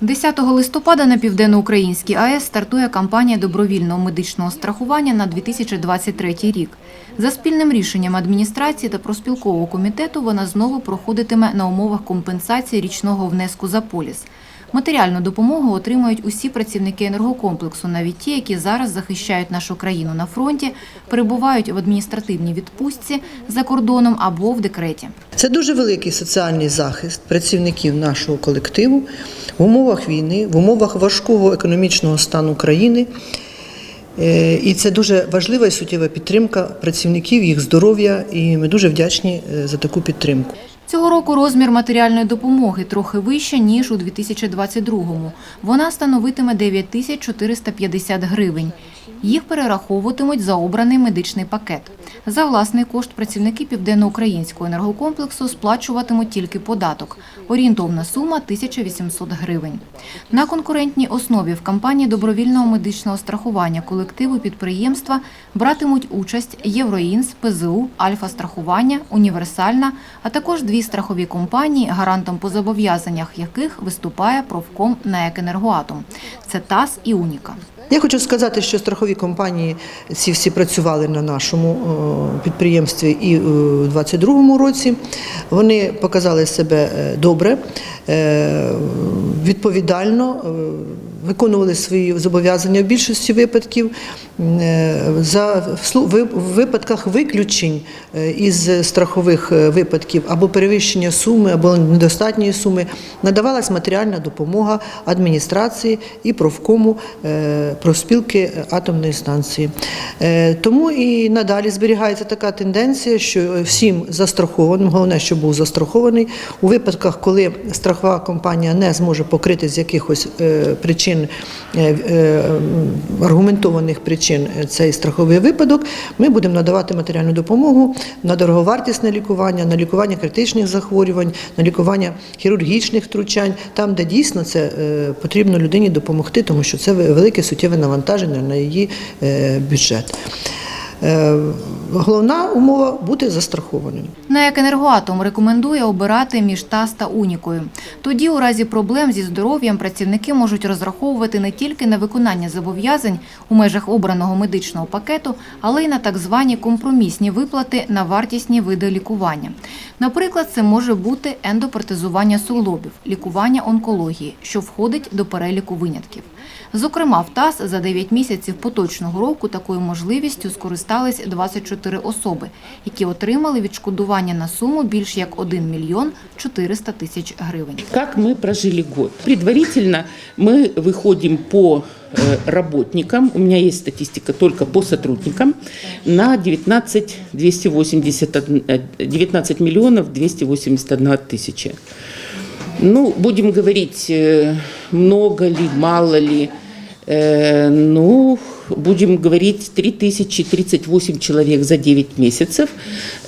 10 листопада на південноукраїнській АЕС стартує кампанія добровільного медичного страхування на 2023 рік. За спільним рішенням адміністрації та проспілкового комітету вона знову проходитиме на умовах компенсації річного внеску за поліс. Матеріальну допомогу отримають усі працівники енергокомплексу, навіть ті, які зараз захищають нашу країну на фронті, перебувають в адміністративній відпустці за кордоном або в декреті. Це дуже великий соціальний захист працівників нашого колективу в умовах війни, в умовах важкого економічного стану країни. Е, І це дуже важлива і суттєва підтримка працівників, їх здоров'я, і ми дуже вдячні е, за таку підтримку. Цього року розмір матеріальної допомоги трохи вище, ніж у 2022-му. Вона становитиме 9 тисяч 450 гривень. Їх перераховуватимуть за обраний медичний пакет. За власний кошт працівники південноукраїнського енергокомплексу сплачуватимуть тільки податок. Орієнтовна сума – 1800 гривень. На конкурентній основі в кампанії добровільного медичного страхування колективу підприємства братимуть участь Євроінс, ПЗУ, Альфа-страхування, Універсальна, а також дві страхові компанії, гарантом по зобов'язаннях яких виступає профком НАЕК «Енергоатом». Це ТАС і Уніка. Я хочу сказати, що страхові компанії ці всі працювали на нашому е, підприємстві і е, у 2022 році. Вони показали себе е, добре, відповідально, е, виконували свої зобов'язання в більшості випадків. Е, За випадках виключень е, із страхових е, випадків або перевищення суми, або недостатньої суми надавалась матеріальна допомога адміністрації і профкому е, профспілки атомної станції. Е, Тому і надалі зберігається така тенденція, що всім застрахованим, головне, щоб був застрахований у випадках, коли страхова компанія не зможе покрити з якихось е, причин е, е, аргументованих причин цей страховий випадок, ми будемо надавати матеріальну допомогу на дороговартісне лікування, на лікування критичних захворювань, на лікування хірургічних втручань, там, де дійсно це потрібно людині допомогти, тому що це велике суттєве навантаження на її бюджет. Е, Головна умова бути застрахованим. НАЕК «Енергоатом» рекомендує обирати між ТАС та Унікою. Тоді, у разі проблем зі здоров'ям, працівники можуть розраховувати не тільки на виконання зобов'язань у межах обраного медичного пакету, але й на так звані компромісні виплати на вартісні види лікування. Наприклад, це може бути ендопротезування суглобів, лікування онкології, що входить до переліку винятків. Зокрема, в ТАС за 9 місяців поточного року такою можливістю скористались 24 особи, які отримали відшкодування на суму більш як 1 мільйон 400 тисяч гривень. Как мы прожили год? Предварительно мы выходим по э, работникам, у меня есть статистика только по сотрудникам, на 19, 281, э, 19 миллионов 281 тысяча. Ну, будем говорить, э, много ли, мало ли, Э, ну, будем говорить, 3038 человек за 9 месяцев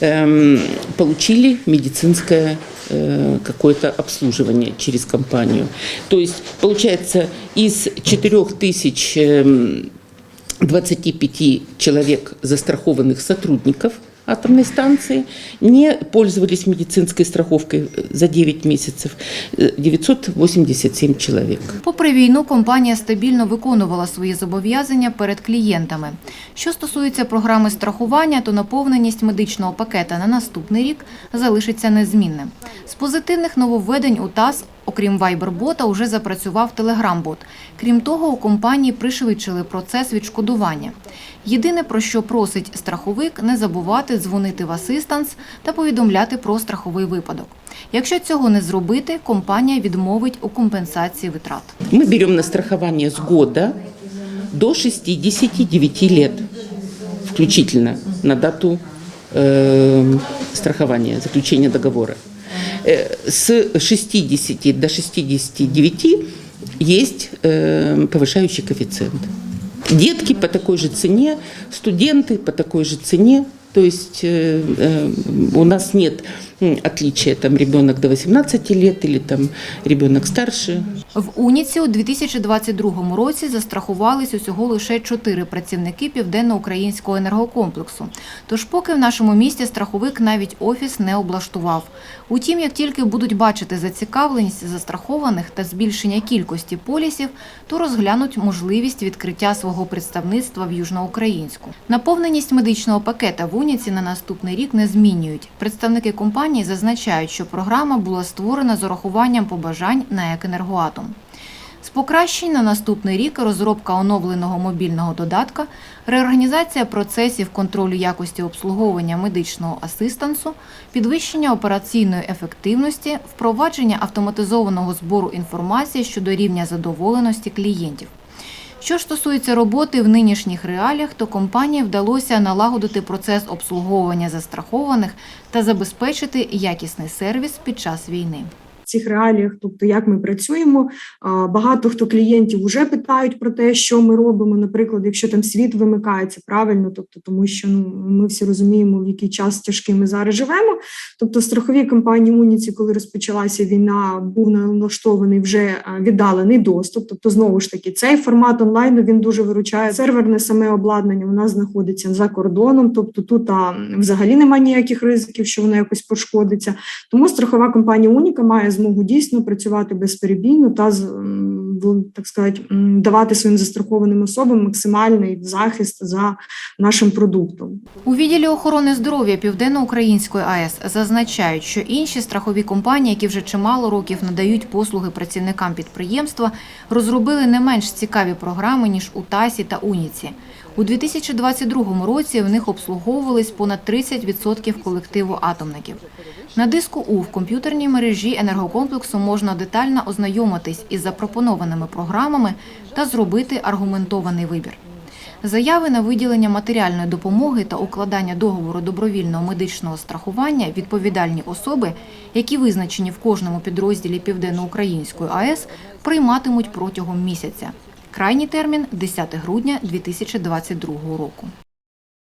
эм, получили медицинское э, какое-то обслуживание через компанию. То есть, получается, из 4025 человек застрахованных сотрудников атомной станции не пользовались медицинской страховкой за 9 месяцев э, 987 человек. Попри війну, компанія стабільно виконувала свої зобов'язання перед клієнтами. Що стосується програми страхування, то наповненість медичного пакета на наступний рік залишиться незмінним. З позитивних нововведень у ТАС, окрім Viber-бота, уже запрацював Telegram-бот. Крім того, у компанії пришвидшили процес відшкодування. Єдине, про що просить страховик, не забувати дзвонити в асистанс та повідомляти про страховий випадок. Якщо цього не зробити, компанія відмовить у компенсації витрат. Мы берем на страхование с года до 69 лет, включительно на дату э, страхования, заключения договора. Э, С 60 до 69 есть э, повышающий коэффициент. Детки по такой же цене, студенты по такой же цене. То есть э, э, у нас нет м, отличия, там ребенок до 18 лет или там ребенок старше. В Уніці у 2022 році застрахувались усього лише чотири працівники південноукраїнського енергокомплексу. Тож поки в нашому місті страховик навіть офіс не облаштував. Утім, як тільки будуть бачити зацікавленість застрахованих та збільшення кількості полісів, то розглянуть можливість відкриття свого представництва в Южноукраїнську. Наповненість медичного пакета в Уніці на наступний рік не змінюють. Представники компанії зазначають, що програма була створена з урахуванням побажань на «Екенергоатом». З покращень на наступний рік розробка оновленого мобільного додатка, реорганізація процесів контролю якості обслуговування медичного асистансу, підвищення операційної ефективності, впровадження автоматизованого збору інформації щодо рівня задоволеності клієнтів. Що ж стосується роботи в нинішніх реаліях, то компанії вдалося налагодити процес обслуговування застрахованих та забезпечити якісний сервіс під час війни. Цих реаліях, тобто як ми працюємо. Багато хто клієнтів вже питають про те, що ми робимо. Наприклад, якщо там світ вимикається правильно, тобто тому, що ну ми всі розуміємо, в який час тяжкий ми зараз живемо. Тобто, страхові компанії Уніці, коли розпочалася війна, був налаштований вже віддалений доступ. Тобто, знову ж таки, цей формат онлайну він дуже виручає. Серверне саме обладнання у нас знаходиться за кордоном, тобто тут а, взагалі немає ніяких ризиків, що воно якось пошкодиться. Тому страхова компанія Уніка має змогу дійсно працювати безперебійно та так сказати, давати своїм застрахованим особам максимальний захист за нашим продуктом. У відділі охорони здоров'я Південно-Української АЕС зазначають, що інші страхові компанії, які вже чимало років надають послуги працівникам підприємства, розробили не менш цікаві програми ніж у ТАСі та Уніці. У 2022 році в них обслуговувались понад 30% колективу атомників. На диску У в комп'ютерній мережі енергокомплексу можна детально ознайомитись із запропонованими програмами та зробити аргументований вибір. Заяви на виділення матеріальної допомоги та укладання договору добровільного медичного страхування відповідальні особи, які визначені в кожному підрозділі Південноукраїнської АЕС, прийматимуть протягом місяця. Крайній термін 10 грудня 2022 року.